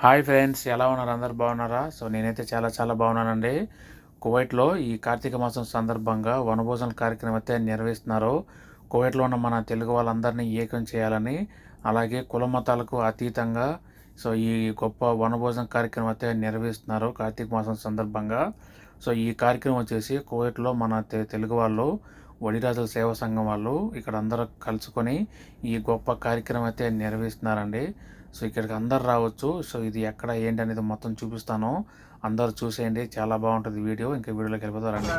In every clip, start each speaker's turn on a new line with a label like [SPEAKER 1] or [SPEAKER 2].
[SPEAKER 1] Hi friends ఎలా ఉన్నారు? అందరు బాగున్నారా? సో నేనైతే చాలా చాలా బాగున్నానండి. కువైట్లో ఈ కార్తీక మాసం సందర్భంగా వనభోజన కార్యక్రమం అయితే నిర్వహిస్తున్నారు. కువైట్లో ఉన్న మన తెలుగు వాళ్ళందరినీ ఏకం చేయాలని అలాగే కుల మతాలకు అతీతంగా సో ఈ గొప్ప వనభోజన కార్యక్రమం అయితే నిర్వహిస్తున్నారు కార్తీక మాసం సందర్భంగా. సో ఈ కార్యక్రమం వచ్చేసి కువైట్లో మన తెలుగు వాళ్ళు వడిరాజుల సేవా సంఘం వాళ్ళు ఇక్కడ అందరూ కలుసుకొని ఈ గొప్ప కార్యక్రమం అయితే నిర్వహిస్తున్నారండి. సో ఇక్కడికి అందరు రావచ్చు. సో ఇది ఎక్కడ ఏంటి అనేది మొత్తం చూపిస్తాను. అందరు చూసేయండి. చాలా బాగుంటుంది వీడియో. ఇంకా వీడియోలోకి వెళ్ళిపోతారండి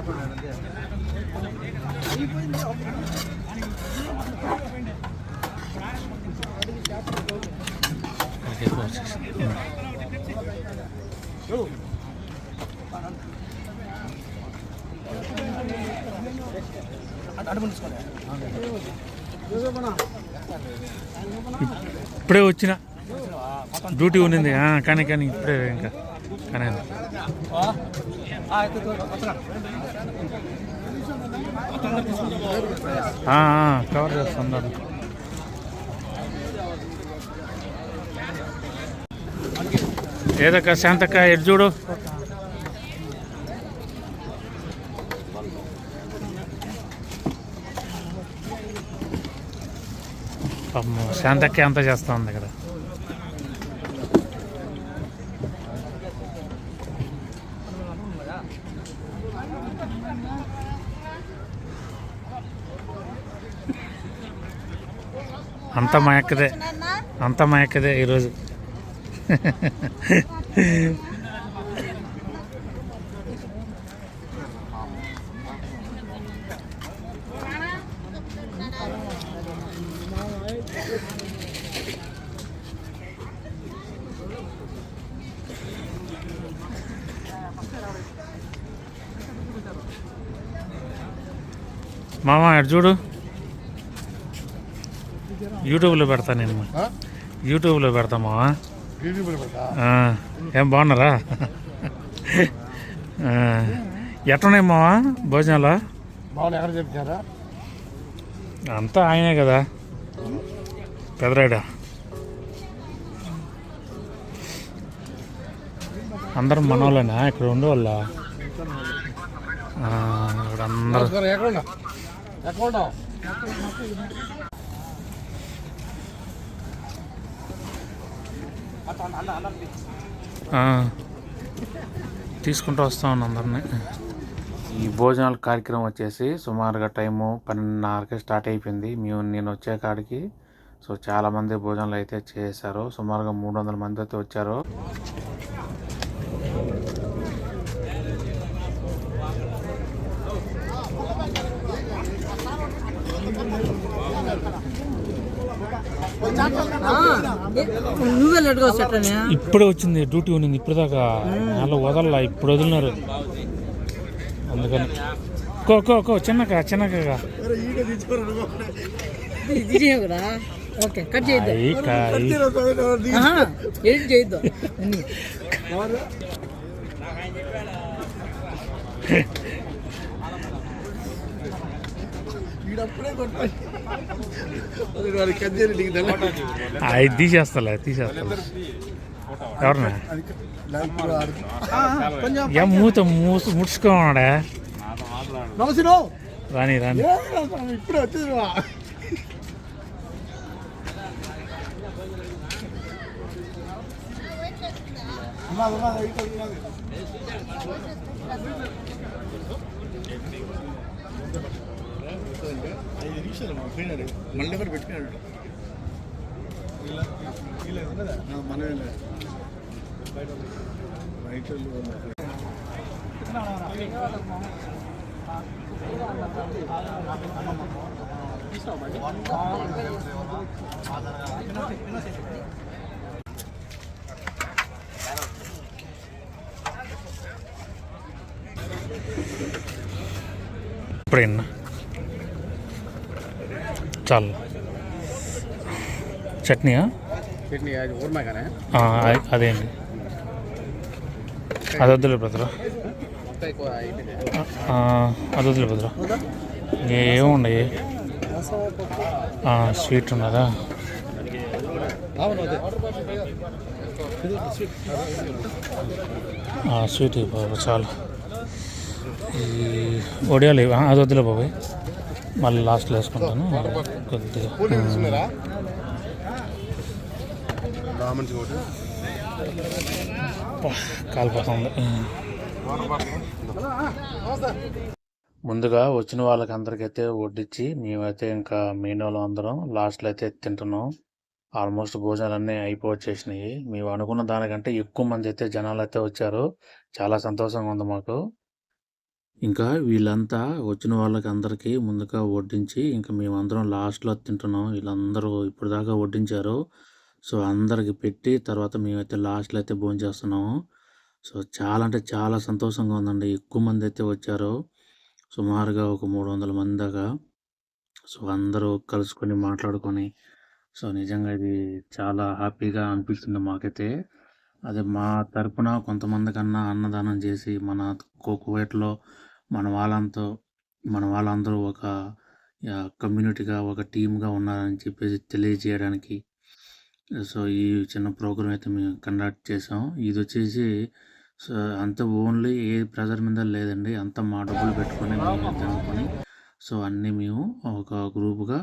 [SPEAKER 1] ఇప్పుడే వచ్చిన. డ్యూటీ ఉన్నింది. ఆ, కానీ కానీ ఇప్పుడే ఇంకా. కానీ. కవర్ చేస్తున్నారు ఏదక్క శాంతక్క ఎటు చూడు? పాపము శాంతక్క ఎంత చేస్తూ ఉంది ఇక్కడ. అంత మయక్కదే. అంత మయక్కదే ఈరోజు. మామ ఎటు చూడు? యూట్యూబ్లో పెడతా నేను. యూట్యూబ్లో పెడతా మావా ఏం బాగున్నారా? ఆ, ఎట్టున్నాయి మావా భోజనాలు? అంతా ఆయనే కదా. పెదరాడా అందరం మనోళ్ళేనా? ఇక్కడ ఉండేవాళ్ళ? ఇక్కడ అందరు. తీసుకుంటూ వస్తా ఉన్నాం అందరినీ. ఈ భోజనాల కార్యక్రమం వచ్చేసి సుమారుగా టైము పన్నెండున్నరకి స్టార్ట్ అయిపోయింది. మేము నేను వచ్చే కాడికి సో చాలామంది భోజనాలు అయితే చేశారు. సుమారుగా మూడు వందల మంది అయితే వచ్చారు.
[SPEAKER 2] నువ్వే లేట్గా వచ్చేటనే
[SPEAKER 1] ఇప్పుడే వచ్చింది డ్యూటీ ఉన్నింది ఇప్పుడు దాకా వాళ్ళు వదల్లా ఇప్పుడు వదిలినారు. అందుకని. కో కో కో చిన్నగా చిన్నగా
[SPEAKER 2] ఇది చేయకురా ఓకే కట్ చేయొద్దు. చేయొద్దు.
[SPEAKER 3] అది
[SPEAKER 1] తీసేస్తలే తీసేస్తలే. ఎవరన్నా ఏం మూత మూసు ముడుచుకోమన్నాడా రాని రాని.
[SPEAKER 3] ఇప్పుడే వచ్చేది. ఉన్నది, ఉన్నది, ఇటు ఉన్నది. ఐదు నిమిషాలు మా పోయినాడు మళ్ళీ కూడా పెట్టినాడు ఆ, మనమే లేదు. బయట వాళ్ళు ఉన్నారు.
[SPEAKER 1] ఇప్పుడైనా చాలు. చట్నీయా?
[SPEAKER 3] చట్నీ అది
[SPEAKER 1] అండి అది వద్దులే బ్రదరు. అది వద్దులే బ్రదరు. ఏముండయి? స్వీట్ ఉన్నదా? స్వీట్ బాబు చాలు. ఈ. ఆ, అది వద్దులే బాబాయ్. మళ్ళీ లాస్ట్లో వేసుకుంటాను. కొద్దిగా. కాలిపోతుంది. ముందుగా వచ్చిన వాళ్ళకి అందరికైతే వడ్డించి మేమైతే ఇంకా మెయిన్ వాళ్ళం అందరం లాస్ట్లో అయితే తింటున్నాం. ఆల్మోస్ట్ భోజనాలన్నీ అయిపోవచ్చేసినాయి. మేము అనుకున్న దానికంటే ఎక్కువ మంది అయితే జనాలు అయితే వచ్చారు. చాలా సంతోషంగా ఉంది మాకు. ఇంకా వీళ్ళంతా వచ్చిన వాళ్ళకి అందరికీ ముందుగా వడ్డించి ఇంకా మేమందరం లాస్ట్లో తింటున్నాం. వీళ్ళందరూ ఇప్పుడు దాకా వడ్డించారు. సో అందరికి పెట్టి తర్వాత మేమైతే లాస్ట్లో అయితే భోజనం చేస్తున్నాము. సో చాలా అంటే చాలా సంతోషంగా ఉందండి. ఎక్కువ మంది అయితే వచ్చారు. సుమారుగా ఒక మూడు వందల మంది దాకా. సో అందరూ కలుసుకొని మాట్లాడుకొని. సో నిజంగా ఇది చాలా హ్యాపీగా అనిపిస్తుంది మాకైతే. అదే మా తరపున కొంతమంది కన్నా అన్నదానం చేసి మన కోకువేట్లో మన వాళ్ళంతా మన వాళ్ళందరూ ఒక కమ్యూనిటీగా ఒక టీమ్గా ఉన్నారని చెప్పేసి తెలియజేయడానికి సో ఈ చిన్న ప్రోగ్రామ్ అయితే మేము కండక్ట్ చేసాం. ఇది వచ్చేసి సో అంత ఓన్లీ ఏ ప్రెజర్ మీద లేదండి. అంత మా డబ్బులు పెట్టుకొని మేము తినుకొని సో అన్నీ మేము ఒక గ్రూప్గా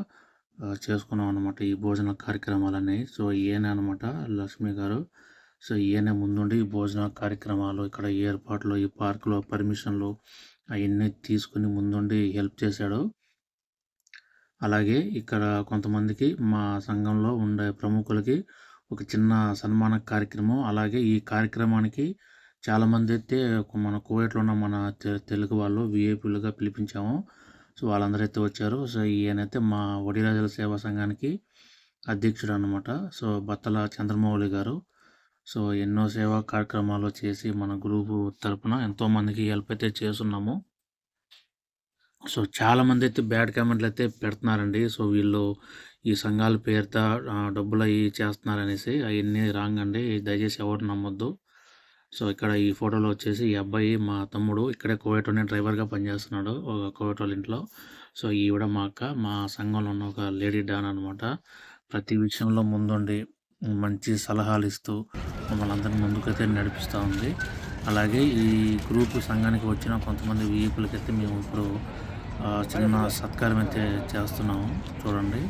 [SPEAKER 1] చేసుకున్నాం అనమాట ఈ భోజన కార్యక్రమాలన్నీ. సో ఈయన అనమాట లక్ష్మి గారు. సో ఈయన ముందుండి ఈ భోజన కార్యక్రమాలు ఇక్కడ ఏర్పాట్లు ఈ పార్కులో పర్మిషన్లు అవన్నీ తీసుకుని ముందుండి హెల్ప్ చేశాడు. అలాగే ఇక్కడ కొంతమందికి మా సంఘంలో ఉండే ప్రముఖులకి ఒక చిన్న సన్మాన కార్యక్రమం అలాగే ఈ కార్యక్రమానికి చాలామంది అయితే మన కువైట్లో ఉన్న మన తెలుగు వాళ్ళు విఐపీలుగా పిలిపించాము. సో వాళ్ళందరూ అయితే వచ్చారు. సో ఈయనైతే మా వడిరాజుల సేవా సంఘానికి అధ్యక్షుడు అనమాట సో బత్తల చంద్రమౌళి గారు. సో ఎన్నో సేవా కార్యక్రమాలు చేసి మన గ్రూపు తరపున ఎంతోమందికి హెల్ప్ అయితే చేస్తున్నాము. సో చాలామంది అయితే బ్యాడ్ కామెంట్లు అయితే పెడుతున్నారండి. సో వీళ్ళు ఈ సంఘాల పేరుతో డబ్బులు అవి చేస్తున్నారనేసి అవన్నీ రాంగ్ అండి. దయచేసి ఎవరు నమ్మొద్దు. సో ఇక్కడ ఈ ఫోటోలో వచ్చేసి ఈ అబ్బాయి మా తమ్ముడు ఇక్కడే కోవేటోనే డ్రైవర్గా పనిచేస్తున్నాడు. ఒక కోవేట్ ఇంట్లో. సో ఈవిడ మా అక్క మా సంఘంలో ఉన్న ఒక లేడీ డాన్ అనమాట ప్రతి విషయంలో ముందుండి. మంచి సలహాలు ఇస్తూ మమ్మల్ని అందరినీ ముందుకైతే నడిపిస్తూ ఉంది. అలాగే ఈ గ్రూప్ సంఘానికి వచ్చిన కొంతమంది వీపులకైతే మేము ఇప్పుడు చిన్న సత్కారం అయితే చేస్తున్నాము. చూడండి.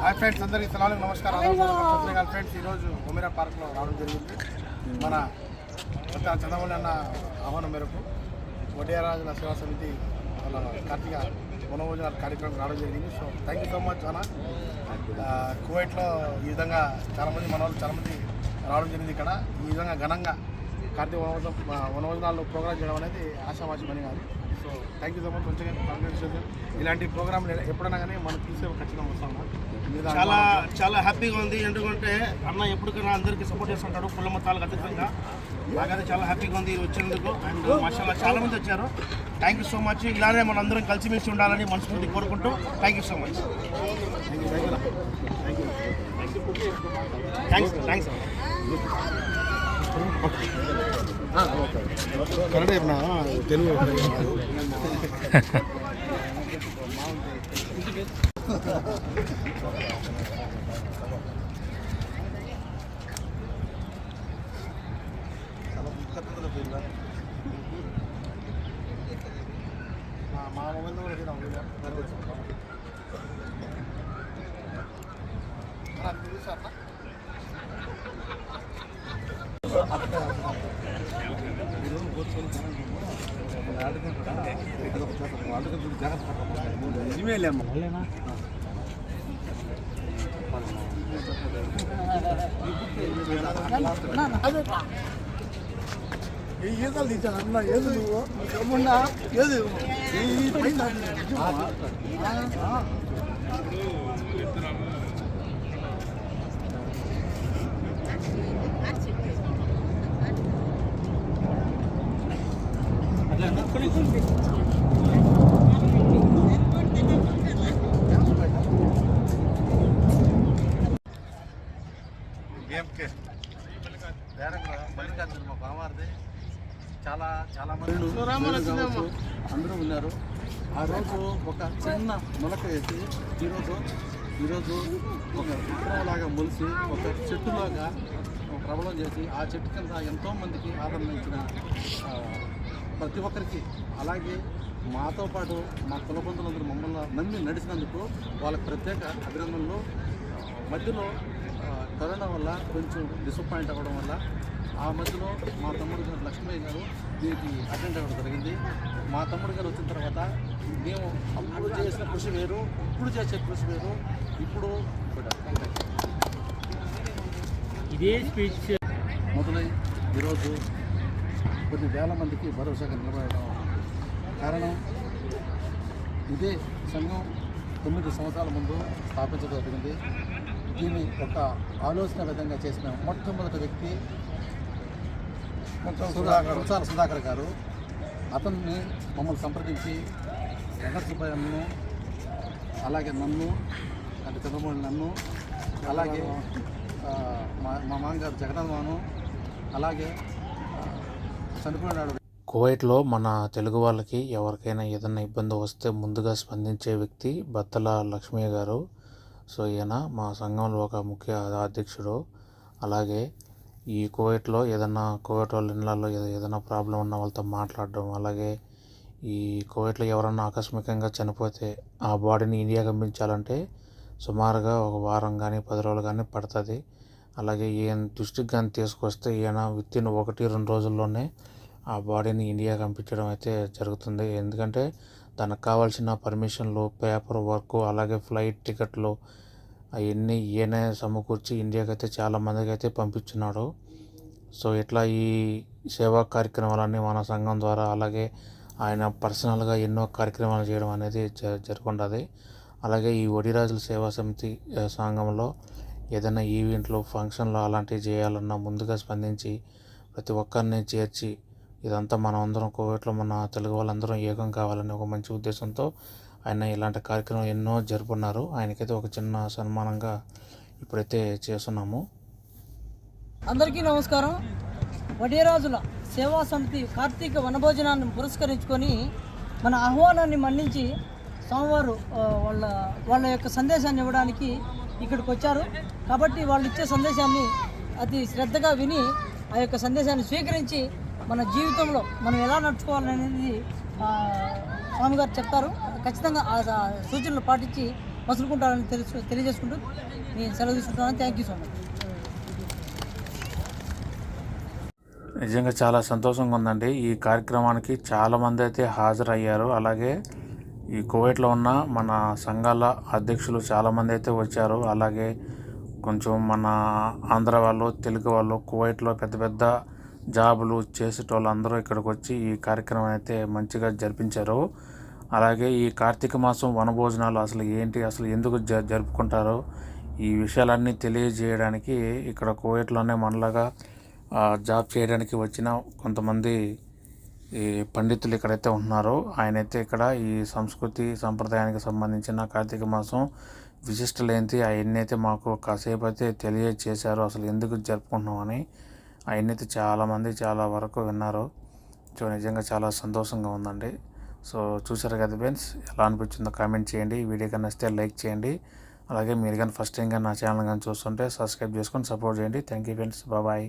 [SPEAKER 3] హాయ్ ఫ్రెండ్స్ అందరికీ సలాం నమస్కారం ఫ్రెండ్స్ ఈరోజు ఒమిరా పార్క్లో రావడం జరిగింది. మన కొత్త చంద్రమౌళి అన్న ఆహ్వానం మేరకు వడ్డేరాజుల సేవా సమితి వాళ్ళ కార్తీక వనభోజన కార్యక్రమం రావడం జరిగింది. So thank you so much అన్న. కువైట్లో ఈ విధంగా చాలామంది మన వాళ్ళు చాలామంది రావడం జరిగింది ఇక్కడ. ఈ విధంగా ఘనంగా కార్తీక వనభోజనం వనభోజనాల్లో ప్రోగ్రామ్ చేయడం అనేది ఆశావాసి పని కాదు. So thank you so much మంచిగా కాంగ్రెస్ ఇలాంటి ప్రోగ్రాంలు ఎప్పుడైనా కానీ మనం చూసే ఖచ్చితంగా వస్తాం అన్న.
[SPEAKER 4] చాలా చాలా హ్యాపీగా ఉంది. ఎందుకంటే అన్న ఎప్పటికైనా అందరికీ సపోర్ట్ చేస్తుంటాడు కుల మతాలకు అతీతంగా. నాకైతే చాలా హ్యాపీగా ఉంది వచ్చినందుకు. అండ్ మాషాల్లా చాలా మంది వచ్చారు. థ్యాంక్ యూ సో మచ్ ఇలానే మన అందరం కలిసిమెలిసి ఉండాలని మనస్ఫూర్తి కోరుకుంటూ thank you so much thanks thanks
[SPEAKER 3] Kannada చెప్పినా తెలుగు మా లేము ఈ ఈతలు తీసాను అన్న ఏది నువ్వు ఏమున్నా ఏది
[SPEAKER 5] అట్లా అందరూ ఉన్నారు. ఆ రోజు ఒక చిన్న మొలక వేసి ఈరోజు ఈరోజు ఒక విత్తనంలాగా మొలిసి ఒక చెట్టులాగా ప్రబలం చేసి ఆ చెట్టు కింద ఎంతో మందికి ఆదరణ ఇచ్చిన ప్రతి ఒక్కరికి అలాగే మాతో పాటు మా కులబంధులందరూ మమ్మల్ని నమ్మి నడిచినందుకు వాళ్ళకి ప్రత్యేక అభినందనలు. మధ్యలో కరోనా వల్ల కొంచెం డిసప్పాయింట్ అవ్వడం వల్ల ఆ మధ్యలో మా తమ్ముడు గారు లక్ష్మయ్య గారు దీనికి అటెండ్ అవ్వడం జరిగింది. మా తమ్ముడు గారు వచ్చిన తర్వాత మేము అప్పుడు చేసిన కృషి వేరు ఇప్పుడు చేసే కృషి వేరు. ఇప్పుడు
[SPEAKER 6] ఇదే స్పీచ్.
[SPEAKER 5] మొదలై ఈరోజు కొన్ని వేల మందికి భరోసాగా నిలబడడం కారణం ఇదే సంఘం తొమ్మిది సంవత్సరాల ముందు స్థాపించడం జరిగింది. దీన్ని ఒక ఆలోచన విధంగా చేసిన మొట్టమొదటి వ్యక్తి సుధాకర్ సుధాకర్ గారు. అతన్ని మమ్మల్ని సంప్రదించి వెంకట సుబ్బయ్యను అలాగే నన్ను అంటే చంద్రమోహన్ నన్ను అలాగే మా మామగారు జగన్నాథమాను అలాగే చనిపోయినాడు
[SPEAKER 1] కువైట్లో మన తెలుగు వాళ్ళకి ఎవరికైనా ఏదైనా ఇబ్బంది వస్తే ముందుగా స్పందించే వ్యక్తి బత్తల లక్ష్మయ్య గారు. సో ఈయన మా సంఘంలో ఒక ముఖ్య అధ్యక్షుడు. అలాగే ఈ కోవిడ్లో ఏదన్నా కోవిడ్ వాళ్ళ ఇళ్ళల్లో ఏదైనా ప్రాబ్లం ఉన్న వాళ్ళతో మాట్లాడడం అలాగే ఈ కోవిడ్లో ఎవరన్నా ఆకస్మికంగా చనిపోతే ఆ బాడీని ఇండియా పంపించాలంటే సుమారుగా ఒక వారం కానీ పది రోజులు కానీ పడుతుంది. అలాగే ఈయన దృష్టికి కానీ తీసుకొస్తే ఈయన విత్ ఇన్ ఒకటి రెండు రోజుల్లోనే ఆ బాడీని ఇండియా పంపించడం అయితే జరుగుతుంది. ఎందుకంటే దానికి కావాల్సిన పర్మిషన్లు పేపర్ వర్క్ అలాగే ఫ్లైట్ టికెట్లు అవన్నీ ఈయన సమకూర్చి ఇండియాకి అయితే చాలామందికి అయితే పంపించున్నాడు సో ఇట్లా ఈ సేవా కార్యక్రమాలన్నీ మన సంఘం ద్వారా అలాగే ఆయన పర్సనల్గా ఎన్నో కార్యక్రమాలు చేయడం అనేది జ జరుగుంటుంది అలాగే ఈ ఒడిరాజుల సేవా సమితి సంఘంలో ఏదైనా ఈవెంట్లు ఫంక్షన్లు అలాంటివి చేయాలన్నా ముందుగా స్పందించి ప్రతి ఒక్కరిని చేర్చి ఇదంతా మనం అందరం కోవిడ్లో మన తెలుగు వాళ్ళందరం ఏకం కావాలని ఒక మంచి ఉద్దేశంతో ఆయన ఇలాంటి కార్యక్రమం ఎన్నో జరుపున్నారు. ఆయనకైతే ఒక చిన్న సన్మానంగా ఇప్పుడైతే చేస్తున్నాము.
[SPEAKER 2] అందరికీ నమస్కారం. వడియరాజుల సేవా సమితి కార్తీక వనభోజనాన్ని పురస్కరించుకొని మన ఆహ్వానాన్ని మన్నించి స్వామివారు వాళ్ళ వాళ్ళ యొక్క సందేశాన్ని ఇవ్వడానికి ఇక్కడికి వచ్చారు కాబట్టి వాళ్ళు ఇచ్చే సందేశాన్ని అతి శ్రద్ధగా విని ఆ యొక్క సందేశాన్ని స్వీకరించి మన జీవితంలో మనం ఎలా నడుచుకోవాలనేది స్వామిగారు చెప్తారు. ఖచ్చితంగా ఆ సూచనలు పాటించి మసులుకుంటారని తెలుసు తెలియజేసుకుంటూ నేను సెలవు తీసుకుంటాను థ్యాంక్ యూ సో మచ్
[SPEAKER 1] నిజంగా చాలా సంతోషంగా ఉందండి. ఈ కార్యక్రమానికి చాలామంది అయితే హాజరయ్యారు. అలాగే ఈ కోవిడ్లో ఉన్న మన సంఘాల అధ్యక్షులు చాలామంది అయితే వచ్చారు. అలాగే కొంచెం మన ఆంధ్ర వాళ్ళు తెలుగు వాళ్ళు కువైట్లో పెద్ద పెద్ద జాబులు చేసేటోళ్ళు అందరూ ఇక్కడికి వచ్చి ఈ కార్యక్రమం అయితే మంచిగా జరిపించారు. అలాగే ఈ కార్తీక మాసం వనభోజనాలు అసలు ఏంటి అసలు ఎందుకు జ జరుపుకుంటారో ఈ విషయాలన్నీ తెలియజేయడానికి ఇక్కడ కోయట్లోనే మనలాగా జాబ్ చేయడానికి వచ్చిన కొంతమంది ఈ పండితులు ఇక్కడైతే ఉంటున్నారు ఆయనైతే ఇక్కడ ఈ సంస్కృతి సంప్రదాయానికి సంబంధించిన కార్తీక మాసం విశిష్టలు ఏంటి అవన్నీ అయితే మాకు కాసేపు అయితే తెలియజేశారు అసలు ఎందుకు జరుపుకుంటున్నామని. అవన్నీ అయితే చాలామంది చాలా వరకు విన్నారు. సో నిజంగా చాలా సంతోషంగా ఉందండి. సో చూసారు కదా ఫ్రెండ్స్ ఎలా అనిపించిందో కామెంట్ చేయండి. వీడియో కానీ నచ్చితే లైక్ చేయండి. అలాగే మీరు కానీ ఫస్ట్ టైం కానీ నా ఛానల్ కానీ చూస్తుంటే సబ్స్క్రైబ్ చేసుకొని సపోర్ట్ చేయండి. Thank you friends. బాయ్.